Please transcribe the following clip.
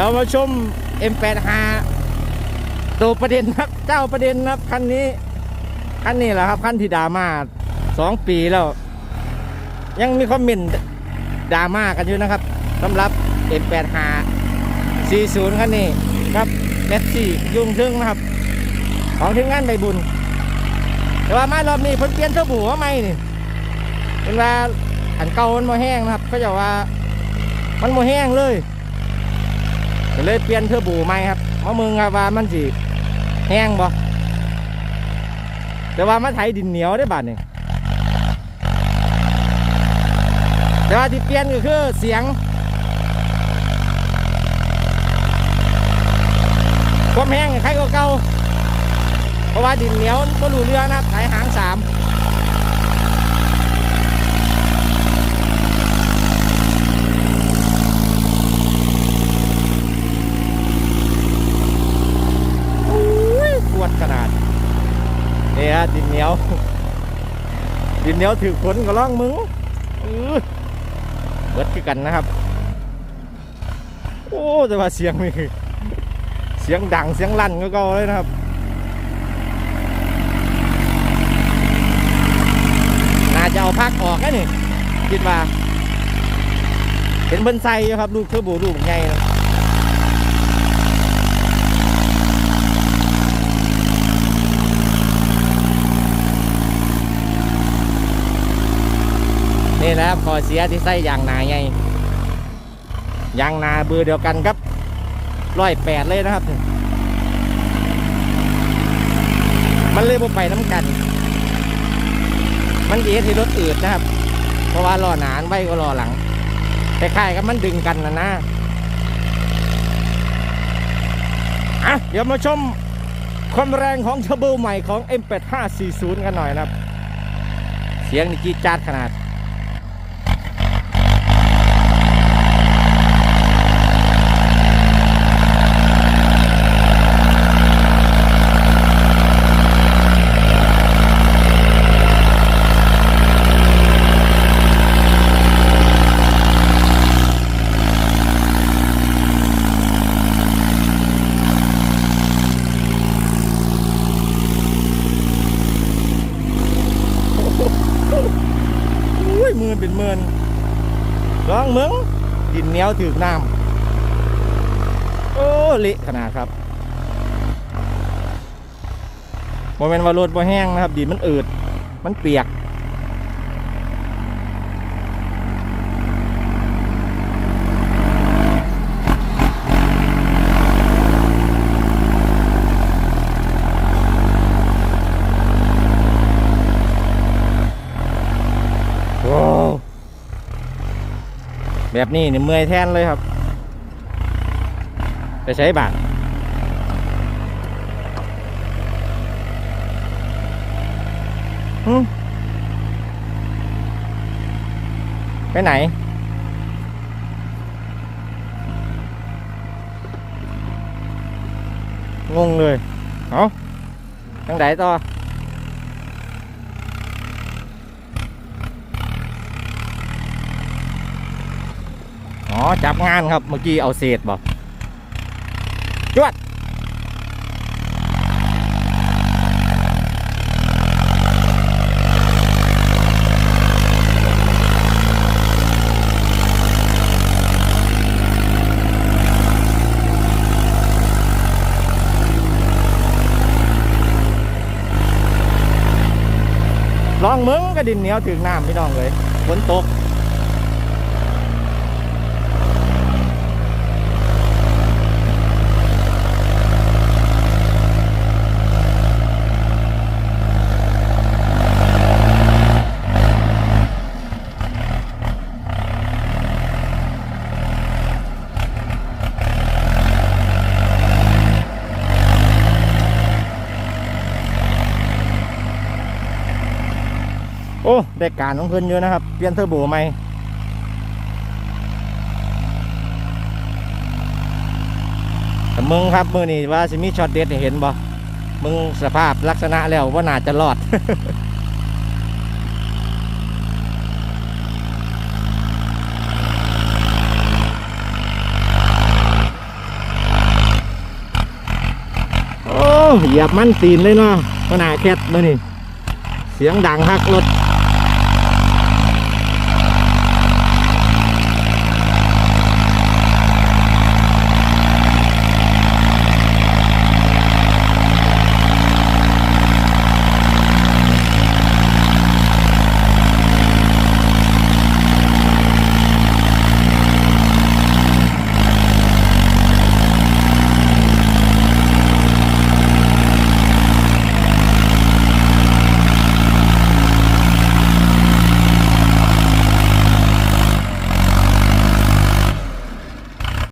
ดี๋ยวมาชม M85 ตัวประเด็นครับ เจ้าประเด็นครับคันนี้ คันนี้แหละครับคันที่ดราม่าสองปีแล้ว ยังมีคอมเมนต์ดราม่ากันอยู่นะครับสำหรับ M85 40คันนี้ครับเมสซี่ยุ่งทึ่งนะครับ ของทีมงานใบบุญ แต่ว่ามารอบนี้เพิ่นเปลี่ยนเทอร์โบมาใหม่นี่เป็นว่าอันเก่ามันโมแห้งนะครับเขาจะว่ามันโมแห้งเลย ก็เลยเปลี่ยนเทอร์โบใหม่ครับมาเมืองครับว่ามันสิแห้งบ่แต่ว่ามาไถดินเหนียวได้บาดนี่แต่ว่าที่เปลี่ยนก็คือเสียงความแห้งใครก็เก่าเพราะว่าดินเหนียวก็รู้เรื่องนะครับสายหางสามอุ้ยปวดขนาดนี่ฮะดินเหนียว ดินเหนียวถือขนก็ล่องมึงอื้อเบิดคือกันนะครับ โอ้แต่ว่าเสียงนี่เสียงดังเสียงลั่นก็เก่าเลยนะครับน่าจะเอาพักออกนะนี่คิดว่า เห็นเบิ้นไซครับลูกเทอร์โบลูกใหญ่นะ นี่นะครับขอเสียที่ใส่ยางนาใหญ่ยางนาเบอร์เดียวกันครับร้อยแปดเลยนะครับ มันเลยบ่ไปน้ำกัน มันดีที่รถอืดนะครับ เพราะว่าล้อหนานไว้ก็ล้อหลังคล้ายๆกับมันดึงกันนะนะอะเดี๋ยวมาชมความแรงของเทอร์โบใหม่ของ M8540 กันหน่อยนะครับ เสียงนี่จี๊ดจ๊าดขนาด อุ้ ยมือเป็นเมืองดินเหนียวถือน้ำโอ้เละขนาดครับโมเมนว่ารถบ่แห้งนะครับ ดินมันอืดมันเปียก โอ้ แบบนี้นี่เมื่อยแทนเลยครับ ไปใช้บาทหึไปไหน งงเลย เอาทางไหนต่อ อ๋อ จับงานครับ เมื่อกี้เอาเศษบ่จวดลองมึงก็ดินเหนียวถึงน้ำพี่น้องเลยฝนตก อ้ได้การของเพิ่นเยอะนะครับ เปลี่ยนเทอร์โบใหม่มึงครับมือนี่ว่าสิมีช็อตเด็ดเห็นบ่มึงสภาพลักษณะแล้วว่าน่าจะรอดโอ้เหยียบมันตีนเลยเนาะขนาดแคทมานี่ เสียงดังฮักรถ